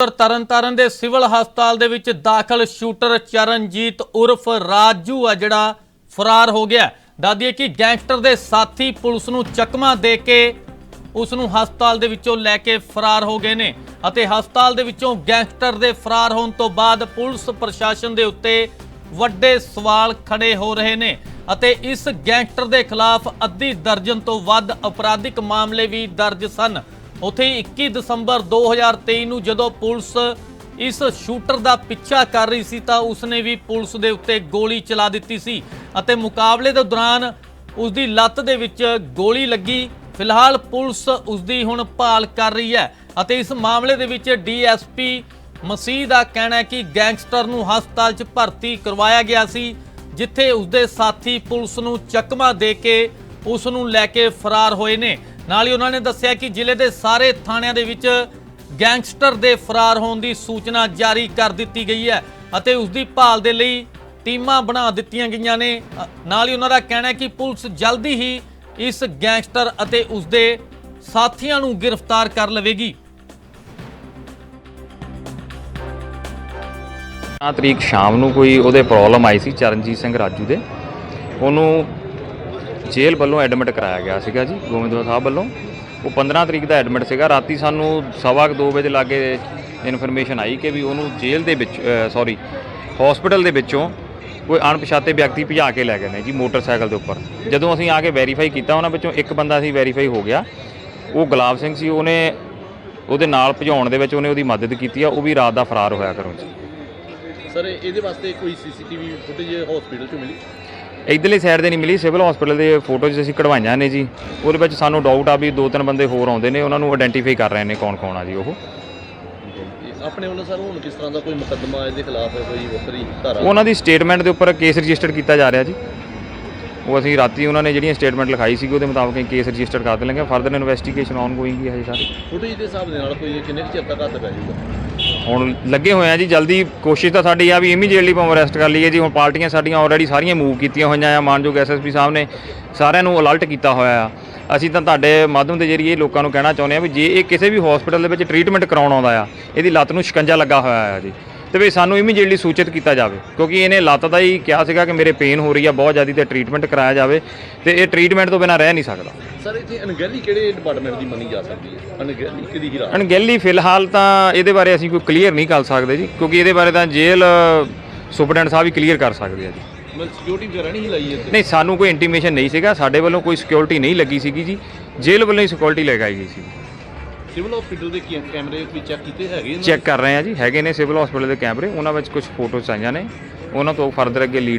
ਉਧਰ ਤਰਨਤਾਰਨ ਦੇ ਸਿਵਲ ਹਸਪਤਾਲ ਦੇ ਵਿੱਚ ਦਾਖਲ ਸ਼ੂਟਰ ਚਰਨਜੀਤ ਉਰਫ ਰਾਜੂ ਆ ਜਿਹੜਾ ਫਰਾਰ ਹੋ ਗਿਆ। ਦਾਦੀਏ ਕਿ ਗੈਂਗਸਟਰ ਦੇ ਸਾਥੀ ਪੁਲਿਸ ਨੂੰ ਚਕਮਾ ਦੇ ਕੇ ਉਸ ਨੂੰ ਹਸਪਤਾਲ ਦੇ ਵਿੱਚੋਂ ਲੈ ਕੇ ਫਰਾਰ ਹੋ ਗਏ ਨੇ ਅਤੇ ਹਸਪਤਾਲ ਦੇ ਵਿੱਚੋਂ ਗੈਂਗਸਟਰ ਦੇ ਫਰਾਰ ਹੋਣ ਤੋਂ ਬਾਅਦ ਪੁਲਿਸ ਪ੍ਰਸ਼ਾਸਨ ਦੇ ਉੱਤੇ ਵੱਡੇ ਸਵਾਲ ਖੜੇ ਹੋ ਰਹੇ ਨੇ ਅਤੇ ਇਸ ਗੈਂਗਸਟਰ ਦੇ ਖਿਲਾਫ ਅੱਧੀ ਦਰਜਨ ਤੋਂ ਵੱਧ ਅਪਰਾਧਿਕ ਮਾਮਲੇ ਵੀ ਦਰਜ ਸਨ। ਉੱਥੇ ਹੀ 21 ਦਸੰਬਰ 2023 ਨੂੰ ਜਦੋਂ ਪੁਲਿਸ ਇਸ ਸ਼ੂਟਰ ਦਾ ਪਿੱਛਾ ਕਰ ਰਹੀ ਸੀ ਤਾਂ ਉਸਨੇ ਵੀ ਪੁਲਿਸ ਦੇ ਉੱਤੇ ਗੋਲੀ ਚਲਾ ਦਿੱਤੀ ਸੀ ਅਤੇ ਮੁਕਾਬਲੇ ਦੇ ਦੌਰਾਨ ਉਸ ਦੀ ਲੱਤ ਦੇ ਵਿੱਚ ਗੋਲੀ ਲੱਗੀ। ਫਿਲਹਾਲ ਪੁਲਿਸ ਉਸ ਦੀ ਹੁਣ ਭਾਲ ਕਰ ਰਹੀ ਹੈ ਅਤੇ ਇਸ ਮਾਮਲੇ ਦੇ ਵਿੱਚ ਡੀਐਸਪੀ ਮਸੀਹ ਦਾ ਕਹਿਣਾ ਹੈ ਕਿ ਗੈਂਗਸਟਰ ਨੂੰ ਹਸਪਤਾਲ 'ਚ ਭਰਤੀ ਕਰਵਾਇਆ ਗਿਆ ਸੀ, ਜਿੱਥੇ ਉਸਦੇ ਸਾਥੀ ਪੁਲਿਸ ਨੂੰ ਚਕਮਾ ਦੇ ਕੇ ਉਸ ਨੂੰ ਲੈ ਕੇ ਫਰਾਰ ਹੋਏ ਨੇ। ਨਾਲ ਹੀ ਉਹਨਾਂ ਨੇ ਦੱਸਿਆ ਕਿ ਜ਼ਿਲ੍ਹੇ ਦੇ ਸਾਰੇ ਥਾਣਿਆਂ ਦੇ ਵਿੱਚ ਗੈਂਗਸਟਰ ਦੇ ਫਰਾਰ ਹੋਣ ਦੀ ਸੂਚਨਾ ਜਾਰੀ ਕਰ ਦਿੱਤੀ ਗਈ ਹੈ ਅਤੇ ਉਸ ਦੀ ਭਾਲ ਦੇ ਲਈ ਟੀਮਾਂ ਬਣਾ ਦਿੱਤੀਆਂ ਗਈਆਂ ਨੇ। ਨਾਲ ਹੀ ਉਹਨਾਂ ਦਾ ਕਹਿਣਾ ਹੈ ਕਿ ਪੁਲਿਸ ਜਲਦੀ ਹੀ ਇਸ ਗੈਂਗਸਟਰ ਅਤੇ ਉਸ ਦੇ ਸਾਥੀਆਂ ਨੂੰ ਗ੍ਰਿਫਤਾਰ ਕਰ ਲਵੇਗੀ। ਆ ਤਰੀਕ ਸ਼ਾਮ ਨੂੰ ਕੋਈ ਉਹਦੇ ਪ੍ਰੋਬਲਮ ਆਈ ਸੀ ਚਰਨਜੀਤ ਸਿੰਘ ਰਾਜੂ ਦੇ। ਉਹਨੂੰ ਜੇਲ੍ਹ ਵੱਲੋਂ ਐਡਮਿਟ ਕਰਾਇਆ ਗਿਆ ਸੀਗਾ ਜੀ, ਗੋਬਿੰਦਵਾਲ ਸਾਹਿਬ ਵੱਲੋਂ। ਉਹ 15 ਤਰੀਕ ਦਾ ਐਡਮਿਟ ਸੀਗਾ। ਰਾਤੀ ਸਾਨੂੰ ਸਵਾ ਕੁ ਦੋ ਵਜੇ ਲਾਗੇ ਇਨਫੋਰਮੇਸ਼ਨ ਆਈ ਕਿ ਵੀ ਉਹਨੂੰ ਜੇਲ੍ਹ ਦੇ ਵਿੱਚ ਸੌਰੀ ਹਸਪੀਟਲ ਦੇ ਵਿੱਚੋਂ ਕੋਈ ਅਣਪਛਾਤੇ ਵਿਅਕਤੀ ਭਜਾ ਕੇ ਲੈ ਗਏ ਨੇ ਜੀ ਮੋਟਰਸਾਈਕਲ ਦੇ ਉੱਪਰ। ਜਦੋਂ ਅਸੀਂ ਆ ਕੇ ਵੈਰੀਫਾਈ ਕੀਤਾ, ਉਹਨਾਂ ਵਿੱਚੋਂ ਇੱਕ ਬੰਦਾ ਸੀ ਵੈਰੀਫਾਈ ਹੋ ਗਿਆ। ਉਹ ਗੁਲਾਬ ਸਿੰਘ ਸੀ, ਉਹਨੇ ਉਹਦੇ ਨਾਲ ਭਜਾਉਣ ਦੇ ਵਿੱਚ ਉਹਨੇ ਉਹਦੀ ਮਦਦ ਕੀਤੀ ਆ, ਉਹ ਵੀ ਰਾਤ ਦਾ ਫਰਾਰ ਹੋਇਆ ਕਰੋ ਜੀ। ਸਰ, ਇਹਦੇ ਵਾਸਤੇ ਕੋਈ ਸੀਸੀਟੀਵੀ ਫੁਟੇਜ ਹਸਪੀਟਲ ਚੋਂ ਮਿਲੀ? ਇਧਰਲੀ ਸਾਈਡ ਤੇ ਨਹੀਂ ਮਿਲੀ ਸਿਵਲ ਹਸਪੀਟਲ ਦੇ ਫੋਟੋਜ਼ ਅਸੀਂ ਕਢਵਾਈਆਂ ਨੇ ਜੀ ਉਹਦੇ ਵਿੱਚ ਸਾਨੂੰ ਡਾਊਟ ਆ ਵੀ ਦੋ ਤਿੰਨ ਬੰਦੇ ਹੋਰ ਆਉਂਦੇ ਨੇ ਉਹਨਾਂ ਨੂੰ ਆਇਡੈਂਟੀਫਾਈ ਕਰ ਰਹੇ ਨੇ ਕੌਣ ਕੌਣ ਆ ਜੀ ਉਹ। ਆਪਣੇ ਵੱਲੋਂ ਸਰ ਹੁਣ ਕਿਸ ਤਰ੍ਹਾਂ ਦਾ ਕੋਈ ਮੁਕੱਦਮਾ ਇਹਦੇ ਖਿਲਾਫ ਹੈ ਕੋਈ ਵੱਖਰੀ ਧਾਰਾ? ਉਹਨਾਂ ਦੀ ਸਟੇਟਮੈਂਟ ਦੇ ਉੱਪਰ ਕੇਸ ਰਜਿਸਟਰ ਕੀਤਾ ਜਾ ਰਿਹਾ ਜੀ। ਉਹ ਅਸੀਂ ਰਾਤੀ ਉਹਨਾਂ ਨੇ ਜਿਹੜੀਆਂ ਸਟੇਟਮੈਂਟ ਲਿਖਾਈ ਸੀ ਉਹਦੇ ਮੁਤਾਬਕ ਕੇਸ ਰਜਿਸਟਰ ਕਰ ਦੇਣਗੇ ਫਰਦਰ ਇਨਵੈਸਟੀਗੇਸ਼ਨ ਆਨ ਗੋਇੰਗ ਹੈ ਹਜੇ ਸਾਰੀ। ਫੁਟੇਜ ਦੇ ਹਿਸਾਬ ਦੇ ਨਾਲ ਕੋਈ ਕਿੰਨੇ ਚਿਰ ਤੱਕ ਹੱਥ ਪੈ ਜਾਊਗਾ? ਹੁਣ ਲੱਗੇ ਹੋਏ ਆ ਜੀ, ਜਲਦੀ ਕੋਸ਼ਿਸ਼ ਤਾਂ ਸਾਡੀ ਆ ਵੀ ਇਮੀਡੀਏਟਲੀ ਭਾਵੇਂ ਅਰੈਸਟ ਕਰ ਲਈਏ ਜੀ। ਹੁਣ ਪਾਰਟੀਆਂ ਸਾਡੀਆਂ ਆਲਰੇਡੀ ਸਾਰੀਆਂ ਮੂਵ ਕੀਤੀਆਂ ਹੋਈਆਂ ਆ। ਮਾਨਯੋਗ ਐਸਐਸਪੀ ਸਾਹਿਬ ਨੇ ਸਾਰਿਆਂ ਨੂੰ ਅਲਰਟ ਕੀਤਾ ਹੋਇਆ ਆ। ਅਸੀਂ ਤਾਂ ਤੁਹਾਡੇ ਮਾਧਿਅਮ ਦੇ ਜਰੀਏ ਲੋਕਾਂ ਨੂੰ ਕਹਿਣਾ ਚਾਹੁੰਦੇ ਆ ਵੀ ਜੇ ਇਹ ਕਿਸੇ ਵੀ ਹਸਪੀਟਲ ਦੇ ਵਿੱਚ ਟ੍ਰੀਟਮੈਂਟ ਕਰਾਉਣ ਆਉਂਦਾ ਆ, ਇਹਦੀ ਲੱਤ ਨੂੰ ਸ਼ਿਕੰਜਾ ਲੱਗਾ ਹੋਇਆ ਆ ਜੀ। ਤੇ ਵੀ ਸਾਨੂੰ ਇਮੀਡੀਏਟਲੀ ਸੂਚਿਤ ਕੀਤਾ ਜਾਵੇ ਕਿਉਂਕਿ ਇਹਨੇ ਲੱਤ ਦਾ ਹੀ ਕਿਹਾ ਸੀਗਾ ਕਿ ਮੇਰੇ ਪੇਨ ਹੋ ਰਹੀ ਆ ਬਹੁਤ ਜ਼ਿਆਦਾ ਤੇ ਟ੍ਰੀਟਮੈਂਟ ਕਰਾਇਆ ਜਾਵੇ ਤੇ ਇਹ ਟ੍ਰੀਟਮੈਂਟ ਤੋਂ ਬਿਨਾਂ ਰਹਿ ਨਹੀਂ ਸਕਦਾ। ਸਰ ਇੱਥੇ ਅਣਗਹਿਲੀ ਕਿਹੜੇ ਡਿਪਾਰਟਮੈਂਟ ਦੀ ਮੰਨੀ ਜਾ ਸਕਦੀ ਹੈ? ਅਣਗਹਿਲੀ ਕਿਹਦੀ ਹੀਰਾ ਅਣਗਹਿਲੀ ਫਿਲਹਾਲ ਤਾਂ ਇਹਦੇ ਬਾਰੇ ਅਸੀਂ ਕੋਈ ਕਲੀਅਰ ਨਹੀਂ ਕਰ ਸਕਦੇ ਜੀ ਕਿਉਂਕਿ ਇਹਦੇ ਬਾਰੇ ਤਾਂ ਜੇਲ੍ਹ ਸੁਪਰਡੈਂਟ ਸਾਹਿਬ ਹੀ ਕਲੀਅਰ ਕਰ ਸਕਦੇ ਆ ਜੀ। ਮਤਲਬ ਸਿਕਿਉਰਿਟੀ ਵਗੈਰਾ ਨਹੀਂ ਲਾਈ ਇੱਥੇ? ਨਹੀਂ ਸਾਨੂੰ ਕੋਈ ਇੰਟੀਮੇਸ਼ਨ ਨਹੀਂ ਸੀਗਾ ਸਾਡੇ ਵੱਲੋਂ ਕੋਈ ਸਿਕਿਉਰਿਟੀ ਨਹੀਂ ਲੱਗੀ ਸੀਗੀ ਜੀ ਜੇਲ੍ਹ ਵੱਲੋਂ ਹੀ ਸਿਕਿਉਰਿਟੀ ਲਗਾਈ ਗਈ ਸੀ। ਸਿਵਲ ਹਸਪੀਟਲ ਦੇ ਕੀ- ਕੈਮਰੇ ਵੀ ਚੈੱਕ ਕੀਤੇ ਹੈਗੇ ਇਹਨਾਂ ਚੈੱਕ ਕਰ ਰਹੇ ਆ ਜੀ ਹੈਗੇ ਨੇ ਸਿਵਲ ਹਸਪੀਟਲ ਦੇ ਕੈਮਰੇ ਉਹਨਾਂ ਵਿੱਚ ਕੁਝ ਫੋਟੋਜ਼ ਆਈਆਂ ਨੇ। ਉਹਨਾਂ ਤੋਂ ਫਰਦਰ ਅੱਗੇ ਲੀਡ